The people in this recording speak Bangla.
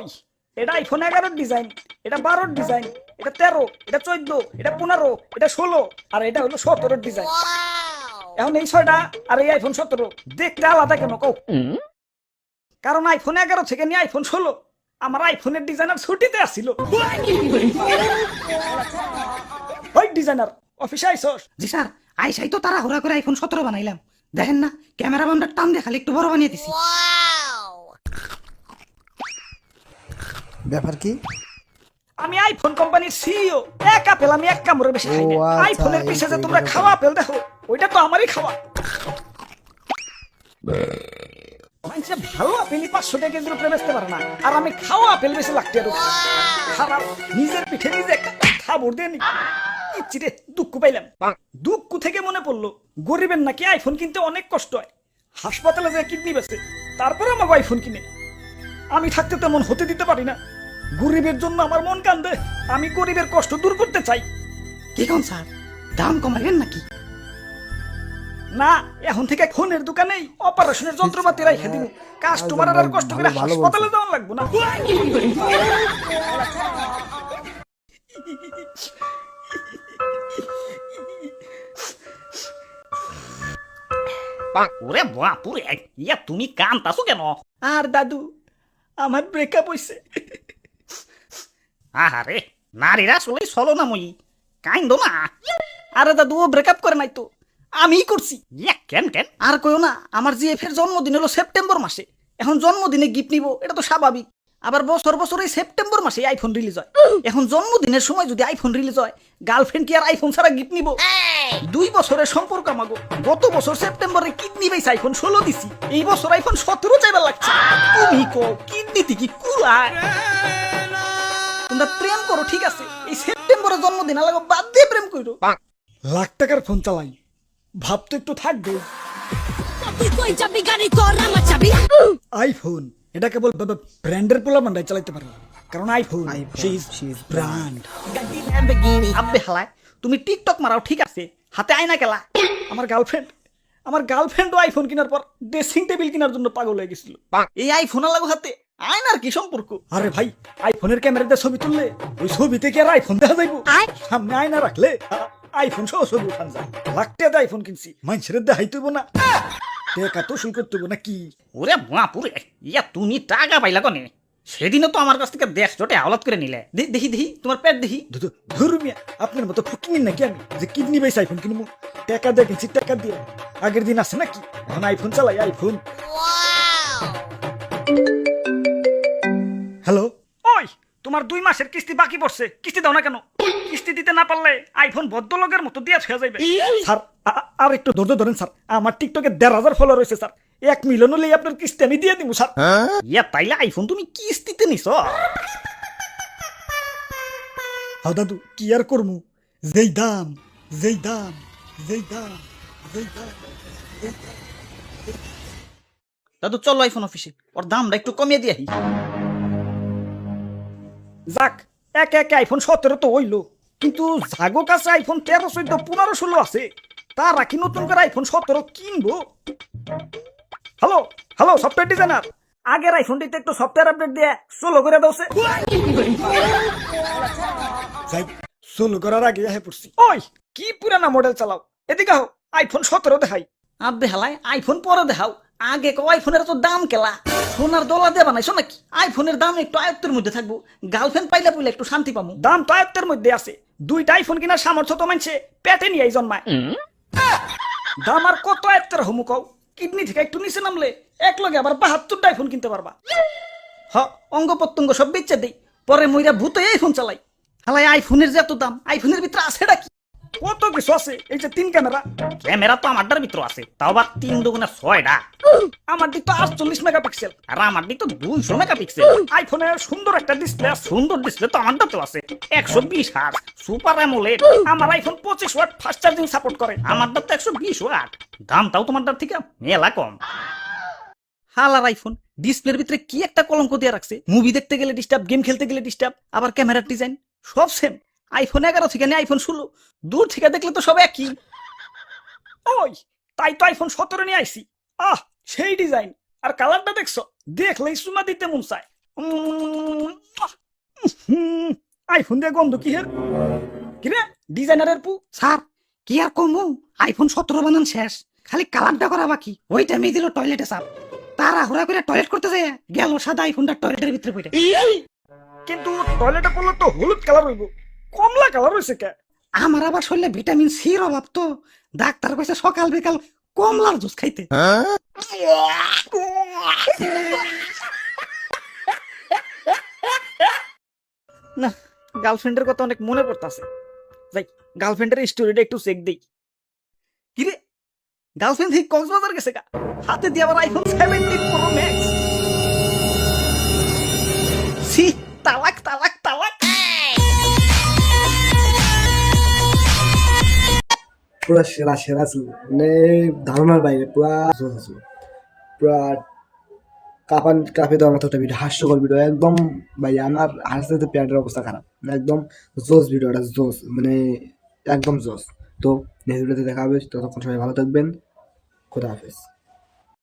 ওই এটা আইফোন এগারোর ডিজাইন এটা বারোর ডিজাইন এটা তেরো এটা চোদ্দ এটা পনেরো এটা ষোলো আর এটা হলো সতেরোর ডিজাইন এখন এই ছয়টা আর এই আইফোন সতেরো দেখতে আলাদা কেন কও? কারণ আইফোন এগারো থেকে নিয়ে আইফোন ষোলো আমার আইফোনের ডিজাইনার ছুটিতে আসছিল ওই ডিজাইনার অফিসে আইসস? জি স্যার আইসাই তো তারা হুরা করে আইফোন সতেরো বানাইলাম। দেখেন না ক্যামেরা বন্ধের টান দেখালে খালি একটু বড় বানিয়ে দিছি। ব্যাপার কি? আমি আইফোন কোম্পানির সিইও এক আপেল আমি এক কামড়ের বেশি খাই না। আচ্ছা, আইফোনের পিছে যে তোমরা খাওয়া আপেল দেখো ওইটা তো আমারই খাওয়া। মানুষে ভালো আপেলই পাঁচশো টাকা কেজির উপরে বেচতে পারে না। আর আমি খাওয়া আপেল বেশি লাগতে আর খারাপ নিজের পিঠে নিজে খাবর দিয়ে নি। ইচ্ছি রে দুঃখ পাইলাম। দুঃখ থেকে মনে পড়ল গরিবের নাকি আইফোন কিনতে অনেক কষ্ট হয়। হাসপাতালে যে কিডনি বেছে তারপরে আমাকে আইফোন কিনে। আমি থাকতে তেমন হতে দিতে পারি না। গরিবের জন্য আমার মন কান্দে। আমি গরিবের কষ্ট দূর করতে চাই। কি কোন স্যার? দাম কমাইবেন নাকি? না এখন থেকে ফোনের দোকানেই অপারেশনের যন্ত্রপাতি রাইখে দিব কাস্টমার আর কষ্ট করে হাসপাতালে যাওয়ার লাগবো না। ওরে বাপুরে ইয়া তুমি কান্তাছো কেন? আর দাদু আমার ব্রেকআপ হইছে। আহারে নারীরা আসলেই চলো না মই কাইন্দ না। আরে দাদু ও ব্রেকআপ করে নাই তো। আমিই করছি। ইয়া কেন কেন? আর কইও না আমার জিএফ এর জন্মদিন হলো সেপ্টেম্বর মাসে। এখন জন্মদিনে গিফট নিব এটা তো স্বাভাবিক। আবার বছর বছর এই সেপ্টেম্বর মাসে আইফোন রিলিজ হয়। এখন জন্মদিনের সময় যদি আইফোন রিলিজ হয় গার্লফ্রেন্ড কি আর আইফোন ছাড়া গিফট নিব? দুই বছরের সম্পর্ক আমাগো। গত বছর সেপ্টেম্বরে কিডনি বেস আইফোন ষোলো দিছি। এই বছর আইফোন সতেরো চাইবার লাগছে। তুমি কো কিডনিতে কি কুলায় তোমরা প্রেম করো ঠিক আছে? এই সেপ্টেম্বরে জন্মদিন আলাগো বাদ দিয়ে প্রেম করো লাখ টাকার ফোন চালাই। ভাব তো একটু থাকবে। আইফোন এটা কেবল ব্র্যান্ডের পোলা বান্ডাই চালাইতে পারে। কারণ আইফোন ব্র্যান্ড আব্বে হালায় তুমি টিকটক মারাও ঠিক আছে? হাতে আয়না কেলা। আমার গার্লফ্রেন্ড আমার গার্লফ্রেন্ডও আইফোন কেনার পর ড্রেসিং টেবিল কেনার জন্য পাগল হয়ে গেছিল। এই আইফোন লাগো হাতে আয়নার কি সম্পর্ক? আরে ভাই আইফোনের ক্যামেরাতে ছবি তুললে ওই ছবিতে কি আর আইফোন দেখা যাইবো? সামনে আয়না রাখলে আইফোন সহ ছবি উঠান যায়। লাখতে আইফোন কিনছি মানুষের দেখাই তুইব না। টেকা তো শুই করতে না কি? ওরে বাপুরে ইয়া তুমি টাকা পাইলা কনে? সেদিনও তো আমার কাছ থেকে দেশ জোটে আওলাত করে নিলে। দেখি দেখি তোমার পেট দেখি। ধর্মিয়া আপনার মতো ফুকিনি নাকি আমি? যে কিডনি বেস আইফোন কিনবো। টাকা দিয়ে কিনছি টাকা দিয়ে। আগের দিন আছে নাকি? এখন আইফোন চালাই আইফোন তোমার দুই মাসের কিস্তি বাকি পড়ছে। কিস্তি দাও না কেন? কিস্তি দিতে না পারলে আইফোন ভদ্রলোকের মতো দিয়ে ছুঁয়ে যাইবে। স্যার আর একটু ধৈর্য ধরেন, স্যার। আমার টিকটকে দেড় হাজার ফলোয়ার রয়েছে, স্যার। এক মিলিয়ন হলেই আপনার কিস্তি আমি দিয়ে দিব, স্যার। ইয়া, তাইলে আইফোন তুমি কিস্তিতে নিছ? হাও দাদু, কি আর করমু? যেই দাম যেই দাম যেই দাম যেই দাম দাদু, চলো আইফোন অফিসে ওর দামটা একটু কমিয়ে দিয়ে যাক একে একে আইফোন সতেরো তো হইল। কিন্তু জাগো কাছে আইফোন তেরো চোদ্দ পনেরো ষোলো আছে। তারা কি নতুন করে আইফোন সতেরো কিনবো? হ্যালো হ্যালো সফটওয়্যার ডিজাইনার আগের আইফোনটিতে একটু সফটওয়্যার আপডেট দিয়ে সোলো করে দাওছে। যাই সোলো করার আগে হ্যাঁ পড়ছি। ওই কি পুরানা মডেল চালাও। এদিকে হও আইফোন সতেরো দেখাই। আব্বে হালাই আইফোন পরে দেখাও। আগে কো আইফোনের তো দাম কেলা। সোনার দোলা দিয়ে বানাইছো নাকি? আইফোনের দাম একটু আয়ত্তের মধ্যে থাকব। গার্লফ্রেন্ড পাইলে পুইলে একটু শান্তি পামু। দাম তো আয়ত্তের মধ্যে আছে। দুইটা আইফোন কিনার সামর্থ্য তো মানছে পেটে নিয়ে জন্মায়। দাম আর কত আয়ত্তের হমু কও? কিডনি থেকে একটু নিচে নামলে এক লগে আবার বাহাত্তরটা আইফোন কিনতে পারবা। হ অঙ্গ প্রত্যঙ্গ সব বেচে দেই। পরে মইরা ভূত আইফোন চালাই। হালাই আইফোনের যে এত দাম আইফোনের ভিতরে আছে কি? কত কিছু আছে? এই যে তিন ক্যামেরা। ক্যামেরা তো আমারটার ভিতর আছে তাও আবার তিন দুগুণে ছয়টা আমার দিক তো আটচল্লিশ মেগাপিক্সেল। আর আমার দিক তো দুইশো মেগাপিক্সেল। আইফোনের সুন্দর একটা ডিসপ্লে সুন্দর ডিসপ্লে তো আমারটা তো আছে। একশো বিশ হার্স সুপার অ্যামোলেড আমার আইফোন পঁচিশ ওয়াট ফাস্ট চার্জিং সাপোর্ট করে। আমারটা তো একশো বিশ ওয়াট। দামটাও তোমারটার থেকে মেলা কম। হালার আইফোন ডিসপ্লের ভিতরে কি একটা কলঙ্ক দিয়ে রাখছে? মুভি দেখতে গেলে ডিস্টার্ব গেম খেলতে গেলে ডিস্টার্ব আবার ক্যামেরার ডিজাইন সব সেম আইফোন এগারো থেকে নিয়ে আইফোন ষোলো। দূর থেকে দেখলে তো সব একই। ওই তাই তো আইফোন সতেরো নিয়ে আইসি আহ সেই ডিজাইন আর কালারটা দেখছ? দেখলেই সুমা দিতে মন চায়। আইফোন দিয়ে গন্ধ কি হের কিরে ডিজাইনারের পু? স্যার কি আর কমু? আইফোন সতেরো বানান শেষ। খালি কালারটা করা বাকি। ওই টাইমে দিল টয়লেটে সাপ তারা হুড়া করে টয়লেট করতে যায় গেল সাদা আইফোনটা টয়লেটের ভিতরে পড়ে। কিন্তু টয়লেটে পড়লে তো হলুদ কালার হইব। কমলা কালার হইছে কে? আমার আবার শরীরে ভিটামিন সি সির অভাব তো। ডাক্তার কইছে সকাল বিকাল কমলার জুস খাইতে। না গার্লফ্রেন্ডের কথা অনেক মনে পড়তাছে। যাই গার্লফ্রেন্ডের স্টোরিটা একটু চেক দেই। কিরে গার্লফ্রেন্ড থেকে কক্সবাজার গেছে গা হাতে দিয়ে আবার আইফোন সেভেন্টিন প্রো ম্যাক্স সি তালাক। পুরা সেরা সেরা ছিল মানে ধারণার বাইরে পুরা ছিল পুরা কাপান, কাপে দেওয়ার মতো একটা ভিডিও হাস্যকর ভিডিও একদম ভাই আমার হাসতে হাসতে প্যান্টের অবস্থা খারাপ একদম জোস ভিডিওটা জোস মানে একদম জোস তো নেক্সট ভিডিওতে দেখা হবে ততক্ষণ সবাই ভালো থাকবেন। খোদা হাফেজ।